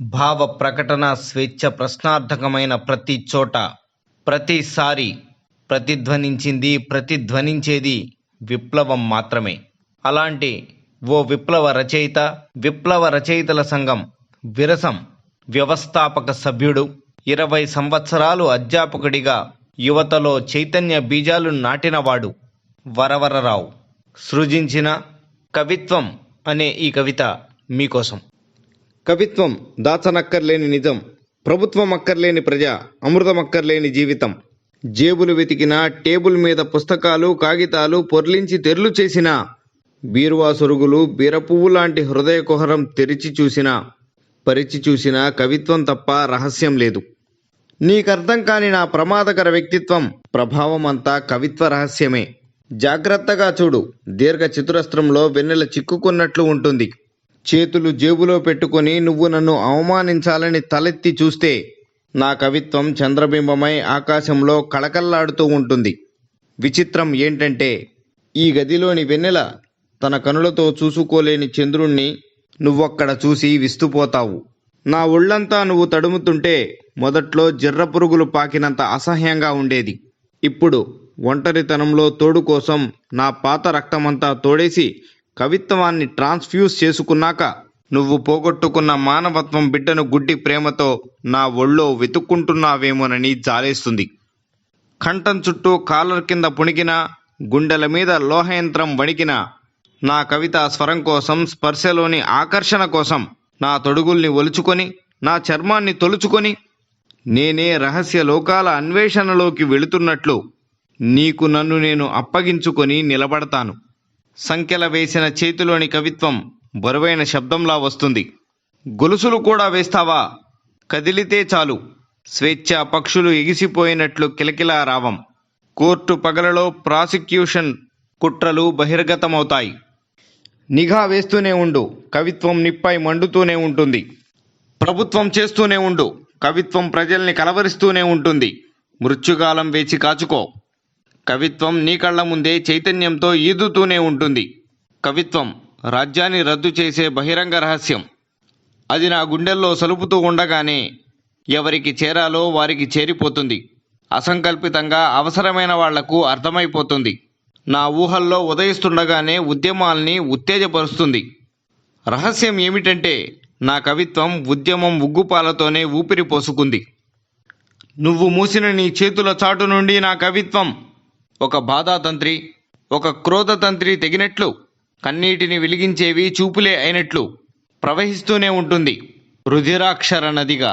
భావ ప్రకటన స్వేచ్ఛ ప్రశ్నార్థకమైన ప్రతి చోట ప్రతిసారి ప్రతిధ్వనించింది ప్రతిధ్వనించేది విప్లవం మాత్రమే. అలాంటి ఓ విప్లవ రచయిత విప్లవ రచయితల సంఘం విరసం వ్యవస్థాపక సభ్యుడు ఇరవై సంవత్సరాలు అధ్యాపకుడిగా యువతలో చైతన్య బీజాలు నాటినవాడు వరవరరావు. సృజించిన కవిత్వం అనే ఈ కవిత మీకోసం. కవిత్వం దాచనక్కర్లేని నిజం ప్రభుత్వం అక్కర్లేని ప్రజ అమృతం అక్కర్లేని జీవితం. జేబులు వెతికిన టేబుల్ మీద పుస్తకాలు కాగితాలు పొర్లించి తెర్లు చేసిన బీరువా సొరుగులు బీరపువ్వు లాంటి హృదయ కుహరం తెరిచి చూసిన పరిచి చూసిన కవిత్వం తప్ప రహస్యం లేదు. నీకర్థం కాని నా ప్రమాదకర వ్యక్తిత్వం ప్రభావం అంతా కవిత్వ రహస్యమే. జాగ్రత్తగా చూడు దీర్ఘ చతురస్త్రంలో వెన్నెల చిక్కుకున్నట్లు ఉంటుంది. చేతులు జేబులో పెట్టుకొని నువ్వు నన్ను అవమానించాలని తలెత్తి చూస్తే నా కవిత్వం చంద్రబింబమై ఆకాశంలో కళకల్లాడుతూ ఉంటుంది. విచిత్రం ఏంటంటే ఈ గదిలోని వెన్నెల తన కనులతో చూసుకోలేని చంద్రుణ్ణి నువ్వక్కడ చూసి విస్తుపోతావు. నా ఒళ్ళంతా నువ్వు తడుముతుంటే మొదట్లో జర్ర పురుగులు పాకినంత అసహ్యంగా ఉండేది. ఇప్పుడు ఒంటరితనంలో తోడు కోసం నా పాత రక్తమంతా తోడేసి కవిత్వాన్ని ట్రాన్స్ఫ్యూజ్ చేసుకున్నాక నువ్వు పోగొట్టుకున్న మానవత్వం బిడ్డను గుడ్డి ప్రేమతో నా ఒళ్ళో వెతుక్కుంటున్నావేమోనని జాలేస్తుంది. కంఠం చుట్టూ కాలర్ కింద పుణికిన గుండెల మీద లోహయంత్రం వణికిన నా కవిత స్వరం కోసం స్పర్శలోని ఆకర్షణ కోసం నా తొడుగుల్ని ఒలుచుకొని నా చర్మాన్ని తొలుచుకొని నేనే రహస్య లోకాల అన్వేషణలోకి వెళుతున్నట్లు నీకు నన్ను నేను అప్పగించుకొని నిలబడతాను. సంఖ్యల వేసిన చేతిలోని కవిత్వం బరువైన శబ్దంలా వస్తుంది. గొలుసులు కూడా వేస్తావా? కదిలితే చాలు. స్వేచ్ఛ పక్షులు ఎగిసిపోయినట్లు కిలకిలా రావం. కోర్టు పగలలో ప్రాసిక్యూషన్ కుట్రలు బహిర్గతమవుతాయి. నిఘా వేస్తూనే ఉండు. కవిత్వం నిప్పై మండుతూనే ఉంటుంది. ప్రభుత్వం చేస్తూనే ఉండు. కవిత్వం ప్రజల్ని కలవరిస్తూనే ఉంటుంది. మృత్యుకాలం వేచి కాచుకో. కవిత్వం నీ కళ్ళ ముందే చైతన్యంతో ఈదుతూనే ఉంటుంది. కవిత్వం రాజ్యాన్ని రద్దు చేసే బహిరంగ రహస్యం. అది నా గుండెల్లో సలుపుతూ ఉండగానే ఎవరికి చేరాలో వారికి చేరిపోతుంది. అసంకల్పితంగా అవసరమైన వాళ్ళకు అర్థమైపోతుంది. నా ఊహల్లో ఉదయిస్తుండగానే ఉద్యమాల్ని ఉత్తేజపరుస్తుంది. రహస్యం ఏమిటంటే నా కవిత్వం ఉద్యమం ఉగ్గుపాలతోనే ఊపిరి పోసుకుంది. నువ్వు మూసిన నీ చేతుల చాటు నుండి నా కవిత్వం ఒక బాధాతంత్రి ఒక క్రోధతంత్రి తెగినట్లు కన్నీటిని వెలిగించేవి చూపులే అయినట్లు ప్రవహిస్తూనే ఉంటుంది రుధిరాక్షర నదిగా.